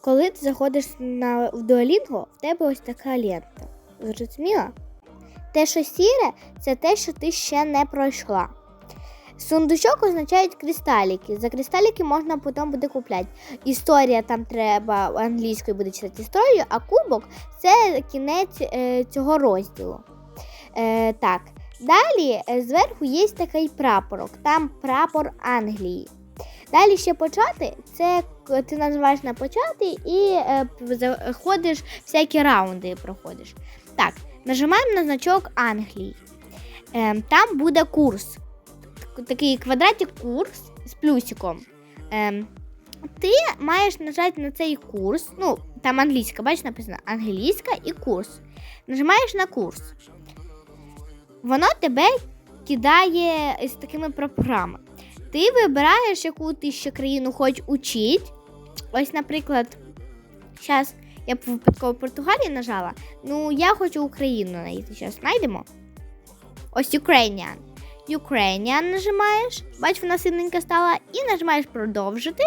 коли ти заходиш на в Duolingo, в тебе ось така лента. Зрозуміла? Те, що сіре, це те, що ти ще не пройшла. Сундучок означають кристаліки. За кристаліки можна потім буде купляти. Історія там треба англійською буде читати історію, а кубок це кінець е, цього розділу. Е, так. Далі е, зверху є такий прапорок, там прапор Англії. Далі ще почати, це ти нажимаєш на почати і е, заходиш, всякі раунди проходиш. Так, нажимаємо на значок Англії. Е, там буде курс. Такий квадратик курс з плюсиком. Е, ти маєш нажати на цей курс. Ну, там англійська, бачиш, написано англійська і курс. Нажимаєш на курс. Воно тебе кидає з такими прапорами. Ти вибираєш, яку ти ще країну хочеш учити. Ось, наприклад, зараз я б випадково Португалію нажала. Ну, я хочу Україну знайти. Зараз знайдемо. Ось Ukrainian. Ukrainian нажимаєш, бач, вона синенька стала, і нажимаєш продовжити,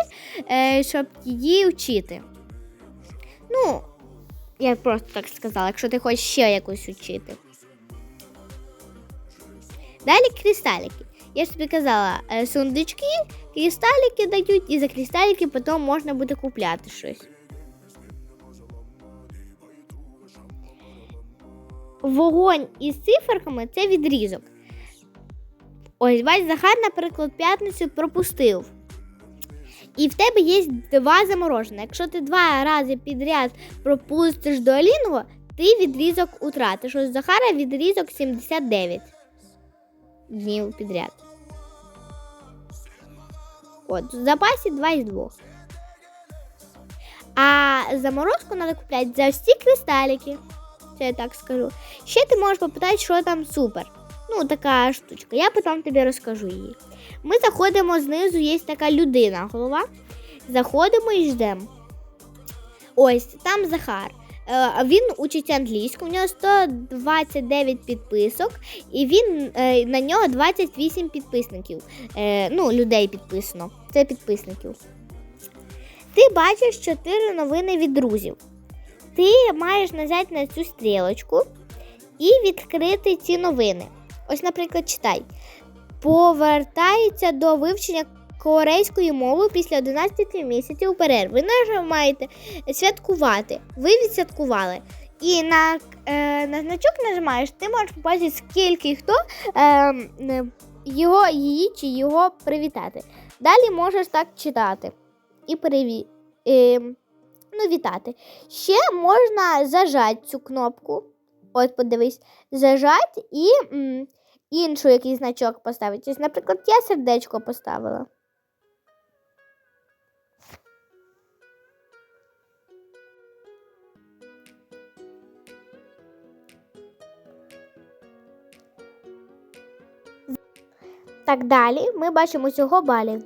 е, щоб її вчити. Ну, я просто так сказала, якщо ти хочеш ще якусь вчити. Далі кристаліки. Я ж тобі казала, е, сундучки, кристаліки дають, і за кристаліки потім можна буде купляти щось. Вогонь із циферками це відрізок. Ось, бач, Захар, наприклад, п'ятницю пропустив. І в тебе є два заморожені. Якщо ти два рази підряд пропустиш до Алінго, ти відрізок утратиш. Ось Захара відрізок 79 днів підряд. От, в запасі 2 із 2. А заморозку треба купляти за ці кристаліки. Це я так скажу. Ще ти можеш попитати, що там супер. Ну, така штучка. Я потім тобі розкажу її. Ми заходимо знизу, є така людина, голова. Заходимо і ждемо. Ось, там Захар. Е, Він учить англійську, у нього 129 підписок, і він е, на нього 28 підписників. Е, Ну, людей підписано. Це підписників. Ти бачиш 4 новини від друзів. Ти маєш нажати на цю стрілочку і відкрити ці новини. Ось, наприклад, читай. Повертається до вивчення корейської мови після 11 місяців перерви. Ви нажимаєте святкувати. Ви відсвяткували. І на, е, на значок нажимаєш, ти можеш побачити, скільки хто е, е, його, її чи його привітати. Далі можеш так читати і переві, е, ну, вітати. Ще можна зажати цю кнопку. От, подивись, зажать і м, іншу якийсь значок поставити. Наприклад, я сердечко поставила. Так далі ми бачимо усього балів.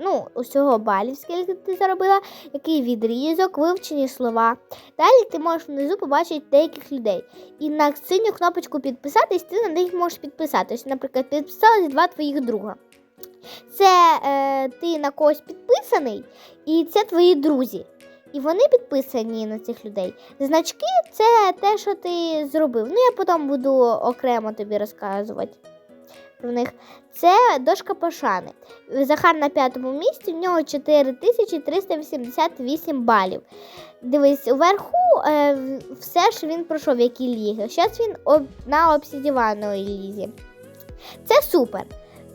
Ну, усього балів, скільки ти заробила, який відрізок, вивчені слова. Далі ти можеш внизу побачити деяких людей. І на синю кнопочку підписатись, ти на них можеш підписатись. Наприклад, підписались два твоїх друга. Це е, ти на когось підписаний, і це твої друзі. І вони підписані на цих людей. Значки це те, що ти зробив. Ну, я потім буду окремо тобі розказувати про них. Це дошка пошани. Захар на п'ятому місці, в нього 4388 балів. Дивись, уверху е, все ж він пройшов, які ліги. Зараз він об, на обсідіваної лізі. Це супер.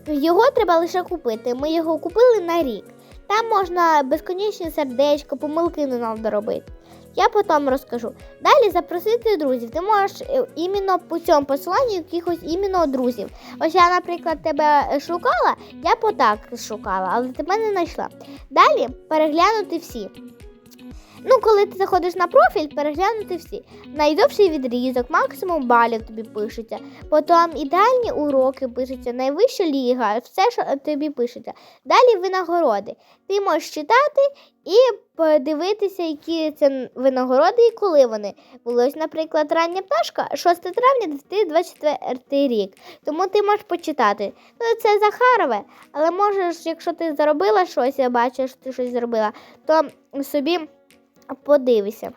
Його треба лише купити. Ми його купили на рік. Там можна безконечне сердечко, помилки не треба робити. Я потім розкажу. Далі запросити друзів. Ти можеш е, іменно по цьому посиланню якихось іменно друзів. Ось я, наприклад, тебе шукала, я по так шукала, але тебе не знайшла. Далі переглянути всі. Ну, коли ти заходиш на профіль, переглянути всі. Найдовший відрізок, максимум балів тобі пишеться. Потім ідеальні уроки пишеться, найвища ліга, все, що тобі пишеться. Далі винагороди. Ти можеш читати і подивитися, які це винагороди і коли вони були. Ось, наприклад, рання пташка 6 травня 2024 рік. Тому ти можеш почитати. Ну, це Захарове, але можеш, якщо ти заробила щось, я бачу, що ти щось зробила, то собі подивися.